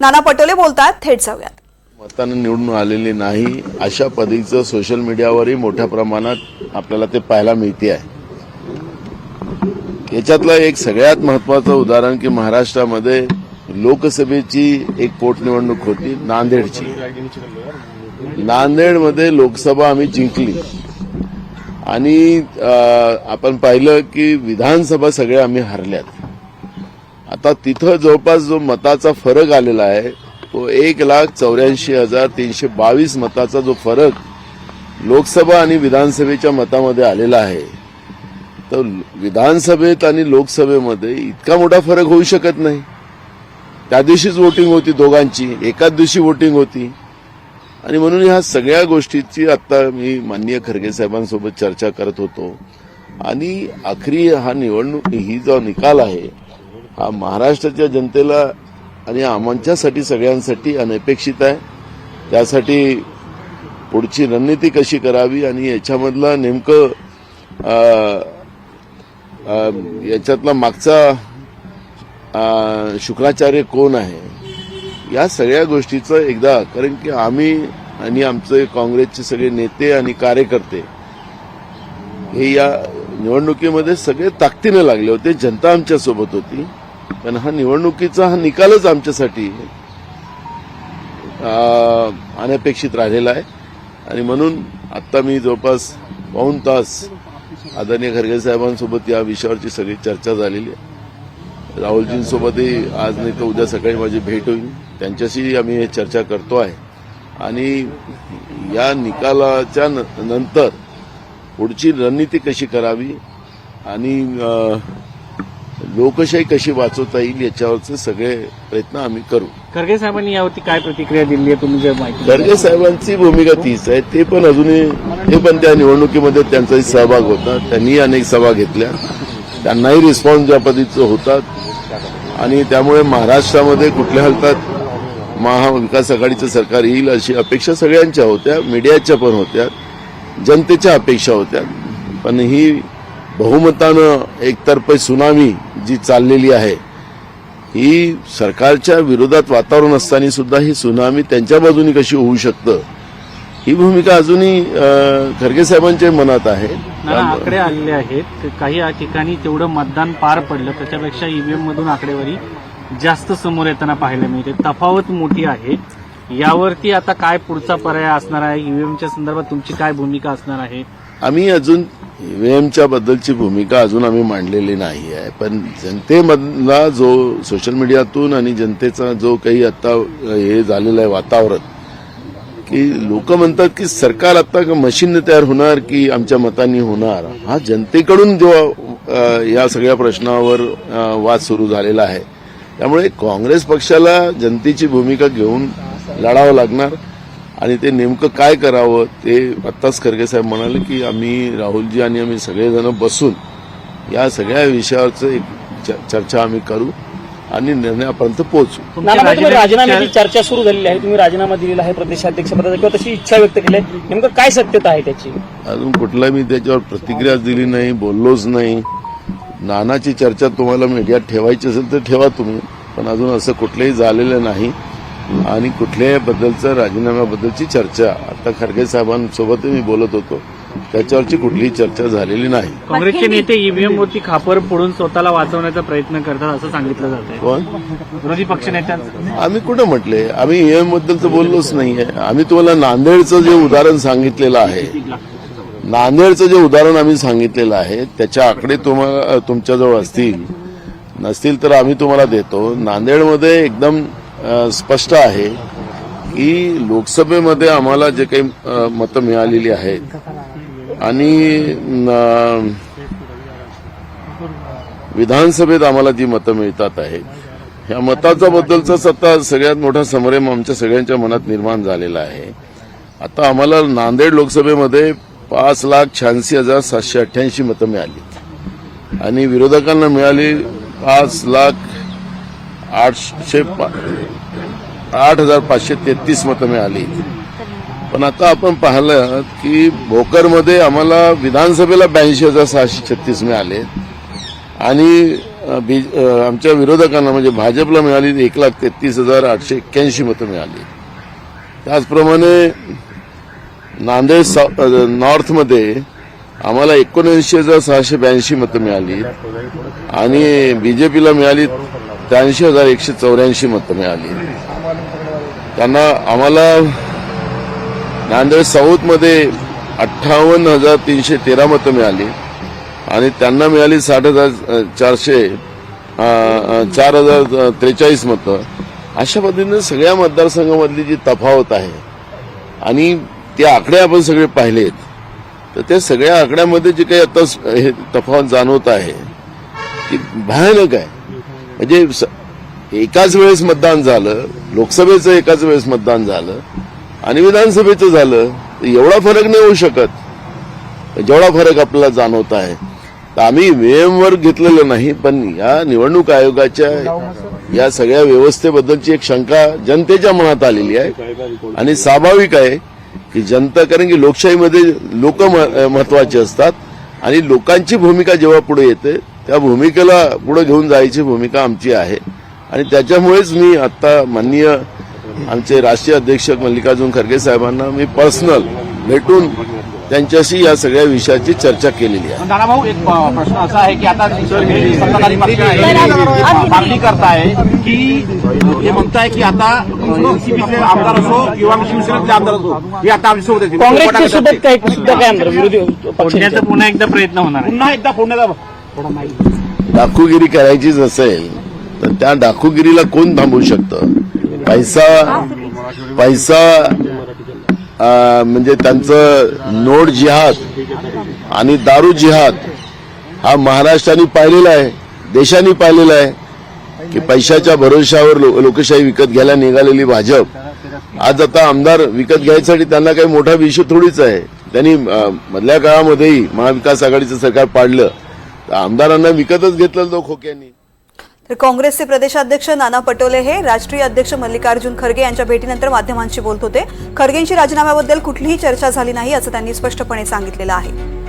नाना पटोले बोलतात थेट जाऊयात. मतानं निवडून आलेली नाही अशा पद्धतीचं सोशल मीडियावरही मोठ्या प्रमाणात आपल्याला ते पाहायला मिळते आहे याच्यातलं एक सगळ्यात महत्वाचं उदाहरण की महाराष्ट्रामध्ये लोकसभेची एक पोटनिवडणूक होती नांदेडची. नांदेडमध्ये लोकसभा आम्ही जिंकली. आणि आपण पाहिलं की विधानसभा सगळ्या आम्ही हरल्यात. आता तिथं जवळपास जो मताचा फरक आलेला आहे तो एक लाख चौऱ्याऐंशी हजार तीनशे बावीस मताचा जो फरक लोकसभा आणि विधानसभेच्या मतामध्ये आलेला आहे तर विधानसभेत आणि लोकसभेमध्ये इतका मोठा फरक होऊ शकत नाही. त्या दिवशीच वोटिंग होती दोघांची एकाच दिवशी वोटिंग होती. आणि म्हणून ह्या सगळ्या गोष्टीची आता मी माननीय खरगे साहेबांसोबत चर्चा करत होतो. आणि आखरी हा निवडणूक ही जो निकाल आहे महाराष्ट्राच्या जनतेला आणि आमच्यासाठी सगळ्यांसाठी अनपेक्षित आहे. त्यासाठी पुढची रणनीती कशी करावी आणि याच्यामधलं नेमकं याच्यातला मागचा शुक्राचार्य कोण आहे? या सगळ्या गोष्टीचं एकदा कारण की आम्ही आणि आमचे काँग्रेसचे सगळे नेते आणि कार्यकर्ते हे या निवडणुकीमध्ये सगळे ताकदीने लागले होते. जनता आमच्यासोबत होती. पण हा निवडणुकीचा हा निकालच आमच्यासाठी अनपेक्षित राहिलेला आहे. आणि म्हणून आता मी जवळपास पाऊन तास आदरणीय खरगे साहेबांसोबत या विषयावरची सगळी चर्चा झालेली आहे. राहुलजींसोबतही आज नाही तर उद्या सकाळी माझी भेट होईल. त्यांच्याशी आम्ही हे चर्चा करतो आहे. आणि या निकालाच्या न- नंतर पुढची रणनीती कशी करावी आणि लोकशाही कशी वाचवता येईल याच्यावरचे सगळे प्रयत्न आम्ही करू. खरगे साहेबांनी यावरती काय प्रतिक्रिया दिली आहे? तुम्ही जर माहिती खरगे साहेबांची भूमिका तीच आहे. ते पण अजूनही ते पण त्या निवडणुकीमध्ये त्यांचाही सहभाग होता. त्यांनीही अनेक सभा घेतल्या. त्यांनाही रिस्पॉन्स ज्या पद्धतीचं होतात. आणि त्यामुळे महाराष्ट्रामध्ये कुठल्या हालतात महाविकास आघाडीचं सरकार येईल अशी अपेक्षा सगळ्यांच्या होत्या. मीडियाच्या पण होत्या. जनतेच्या अपेक्षा होत्या. पण ही बहुमतानं एकतर्फे सुनामी जी चाललेली आहे ही सरकारच्या विरोधात वातावरण असताना सुद्धा ही सुनामी त्यांच्या बाजूनी कशी होऊ शकतं ही भूमिका अजूनही खरगे साहेबांच्या मनात आहे. आकडे आलेले आहेत. काही ठिकाणी तेवढं मतदान पार पडलं. त्याच्यापेक्षा ईव्हीएम मधून आकडेवारी जास्त समोर येताना पाहायला मिळते. तफावत मोठी आहे. यावरती आता काय पुढचा पर्याय असणार आहे? ईव्हीएमच्या संदर्भात तुमची काय भूमिका असणार आहे? आम्ही अजून ईव्हीएमच्या बद्दलची भूमिका अजून आम्ही मांडलेली नाही आहे. पण जनतेमधला जो सोशल मीडियातून आणि जनतेचा जो काही आता हे झालेलं आहे वातावरण की लोक म्हणतात की सरकार आता का मशीन तयार होणार की आमच्या मतांनी होणार हा जनतेकडून जो या सगळ्या प्रश्नावर वाद सुरू झालेला आहे. त्यामुळे काँग्रेस पक्षाला जनतेची भूमिका घेऊन लढावं लागणार. आणि ते नेमकं काय करावं ते आत्ताच खरगे साहेब म्हणाले की आम्ही राहुलजी आणि आम्ही सगळेजण बसून या सगळ्या विषयावरचं एक चर्चा आम्ही करू आणि निर्णयापर्यंत पोहोचू. राजीनाम्याची चर्चा सुरू झालेली आहे. तुम्ही राजीनामा दिलेला आहे प्रदेशाध्यक्षपदाचा किंवा तशी इच्छा व्यक्त केली आहे. नेमकं काय सत्यता आहे त्याची? अजून कुठला मी त्याच्यावर प्रतिक्रिया दिली नाही बोललोच नाही. नानाची चर्चा तुम्हाला मीडियात ठेवायची असेल तर ठेवा तुम्ही. पण अजून असं कुठलंही झालेलं नाही. आणि कुठल्याही बद्दलचं राजीनाम्याबद्दलची चर्चा. आता खरगे साहेबांसोबतही मी बोलत होतो. त्याच्यावरची कुठलीही चर्चा झालेली नाही. काँग्रेसचे नेते ईव्हीएम वरती खापर फोडून स्वतःला वाचवण्याचा प्रयत्न करतात असं सांगितलं जात आहे कोण? विरोधी पक्षनेत्यांचं आम्ही कुठं म्हटले? आम्ही ईएमबद्दल तर बोललोच नाहीये. आम्ही तुम्हाला नांदेडचं जे उदाहरण सांगितलेलं आहे नांदेडचं जे उदाहरण आम्ही सांगितलेलं आहे त्याच्या आकडे तुम्हाला तुमच्याजवळ असतील. नसतील तर आम्ही तुम्हाला देतो. नांदेडमध्ये एकदम स्पष्ट आहे की लोकसभेमध्ये आम्हाला जे काही मतं मिळालेली आहेत आणि विधानसभेत आम्हाला जी मतं मिळतात आहेत ह्या मताचा सत्ता सगळ्यात मोठा समरेम आमच्या सगळ्यांच्या मनात निर्माण झालेला आहे. आता आम्हाला नांदेड लोकसभेमध्ये पाच लाख शहाऐंशी हजार सातशे अठ्ठ्याऐंशी मतं मिळाली. आणि विरोधकांना मिळाली पाच लाख आठशे पा- आठ हजार पाचशे तेहतीस मतं मिळाली. पण आता आपण पाहिलं की भोकरमध्ये आम्हाला विधानसभेला ब्याऐंशी हजार सहाशे छत्तीस मिळाले. आणि बी- आमच्या विरोधकांना म्हणजे भाजपला मिळाली एक लाख तेहतीस हजार आठशे एक्क्याऐंशी मतं मिळाली. त्याचप्रमाणे नांदेड साऊ- नॉर्थमध्ये आम्हाला एकोणऐंशी हजार सहाशे ब्याऐंशी मतं मिळाली. आणि बीजेपीला मिळाली त्र्याऐंशी हजार एकशे चौऱ्याऐंशी मतं मिळाली. त्यांना आम्हाला नांदेड साऊथमध्ये अठ्ठावन्न हजार तीनशे तेरा मतं मिळाली. आणि त्यांना मिळाली साठ हजार चारशे चार हजार त्रेचाळीस मतं. अशा पद्धतीनं सगळ्या मतदारसंघामधली जी तफावत आहे आणि ते आकडे आपण सगळे पाहिलेत तर त्या सगळ्या आकड्यामध्ये जे काही आता हे तफावत जाणवत आहे ती भयानक आहे. म्हणजे एकाच वेळेस मतदान झालं लोकसभेचं एकाच वेळेस मतदान झालं आणि विधानसभेचं झालं तर एवढा फरक नाही होऊ शकत. जेवढा फरक आपल्याला जाणवत आहे. तर आम्ही वेमवर घेतलेलं नाही पण या निवडणूक आयोगाच्या या सगळ्या व्यवस्थेबद्दलची एक शंका जनतेच्या मनात आलेली आहे. आणि स्वाभाविक आहे की जनता कारण की लोकशाहीमध्ये लोक महत्त्वाचे असतात आणि लोकांची भूमिका जेव्हा पुढे येते त्या भूमिकेला पुढे घेऊन जायची भूमिका आमची आहे. आणि त्याच्यामुळेच मी आता माननीय आमचे राष्ट्रीय अध्यक्ष मल्लिकार्जुन खरगे साहेबांना मी पर्सनल भेटून त्यांच्याशी या सगळ्या विषयाची चर्चा केलेली आहे. नाना भाऊ एक प्रश्न असा आहे की आता हे सत्ताधारी पक्ष आहे मागणी करताय की हे म्हणताय की आता एनसीपीचे आमदार असो किंवा शिवसेनेतले आमदार असो हे आता आमच्यासोबत काँग्रेसच्या सोबत काय आमदार विरोधी फोडण्याचा पुन्हा एकदा प्रयत्न होणार आहे? पुन्हा एकदा फोडण्याचा डाकूगिरी करायचीच असेल तर त्या डाकूगिरीला कोण थांबवू शकतं? पैसा पैसा म्हणजे त्यांचं नोट जिहाद आणि दारू जिहाद हा महाराष्ट्राने पाहिलेला आहे देशाने पाहिलेला आहे की पैशाच्या भरोशावर लो- लोकशाही विकत घ्यायला निघालेली भाजप. आज आता आमदार विकत घ्यायसाठी त्यांना काही मोठा विषय थोडीच आहे. त्यांनी मधल्या काळामध्येही महाविकास आघाडीचं सरकार पाडलं. आमदारांना विकतच घेतलं तो खोक्यांनी. तर काँग्रेसचे प्रदेशाध्यक्ष नाना पटोले हे राष्ट्रीय अध्यक्ष मल्लिकार्जुन खरगे यांच्या भेटीनंतर माध्यमांशी बोलत होते. खरगेंची राजीनाम्याबद्दल कुठलीही चर्चा झाली नाही असं त्यांनी स्पष्टपणे सांगितलेलं आहे.